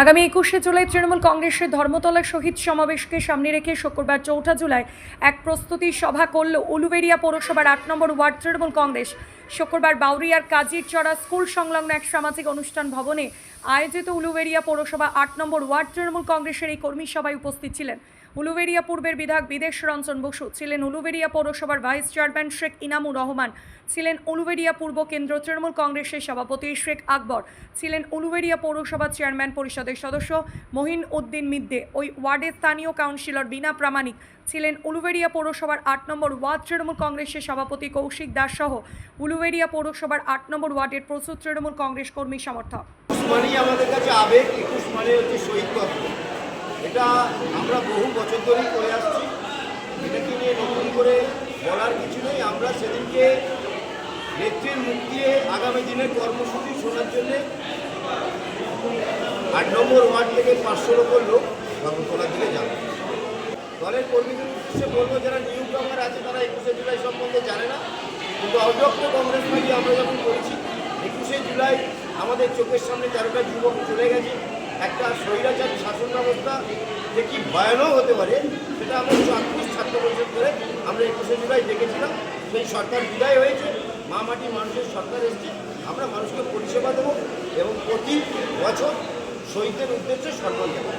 আগামী একুশে জুলাই তৃণমূল কংগ্রেসের ধর্মতলা শহীদ সমাবেশকে সামনে রেখে শুক্রবার চৌঠা জুলাই এক প্রস্তুতি সভা করল উলুবেড়িয়া পৌরসভার আট নম্বর ওয়ার্ড তৃণমূল কংগ্রেস। শুক্রবার বাউরিয়ার কাজির চড়া স্কুল সংলগ্ন এক সামাজিক অনুষ্ঠান ভবনে আয়োজিত উলুবেড়িয়া পৌরসভা আট নম্বর ওয়ার্ড তৃণমূল কংগ্রেসের এই কর্মী সভায় উপস্থিত ছিলেন। উলুবেড়িয়া পূর্বের বিধায়ক বিদেশ রঞ্জন বসু ছিলেন উলুবেড়িয়া পৌরসভার ভাইস চেয়ারম্যান শেখ ইনামুর রহমান, ছিলেন উলুবেড়িয়া পূর্ব কেন্দ্র তৃণমূল কংগ্রেসের সভাপতি শেখ আকবর, ছিলেন উলুবেড়িয়া পৌরসভা চেয়ারম্যান পরিষদের সদস্য মহিন উদ্দিন মিদ্দে, ওই ওয়ার্ডের স্থানীয় কাউন্সিলর বিনা প্রামাণিক, ছিলেন উলুবেড়িয়া পৌরসভার আট নম্বর ওয়ার্ড তৃণমূল কংগ্রেসের সভাপতি কৌশিক দাস সহ উলুবেড়িয়া পৌরসভার আট নম্বর ওয়ার্ডের প্রচুর তৃণমূল কংগ্রেস কর্মী সমর্থক। মানেই আমাদের কাছে আবেগ একুশ মানে হচ্ছে শহীদ তত্ত্ব এটা আমরা বহু বছর ধরেই করে আসছি। এটাকে নিয়ে নতুন করে বলার কিছু নেই। আমরা সেদিনকে নেত্রীর মুখ দিয়ে আগামী দিনের কর্মসূচি শোনার জন্যে আট নম্বর ওয়ার্ড থেকে পাঁচশোর ওপর লোক ধর্মতলার দিকে যাবে। দলের কর্মীদের উদ্দেশ্যে বলব, যারা নিউ কামার আছে, তারা একুশে জুলাই সম্বন্ধে জানে না। কিন্তু অযোগ্য কংগ্রেস পার্টি আমরা যখন করেছি একুশে জুলাই আমাদের চোখের সামনে তেরোটা যুবক চলে গেছে, একটা স্বৈরাচারী শাসন ব্যবস্থা যে কি ভয়ানক হতে পারে, সেটা আমরা চব্বিশ ছাত্র পরিষদ করে আমরা একুশে জুলাই দেখেছিলাম। সেই সরকার বিদায় হয়েছে, মা মাটি মানুষের সরকার এসছে, আমরা মানুষকে পরিষেবা দেবো এবং প্রতি বছর শহীদদের উদ্দেশ্যে সম্মান দেবো।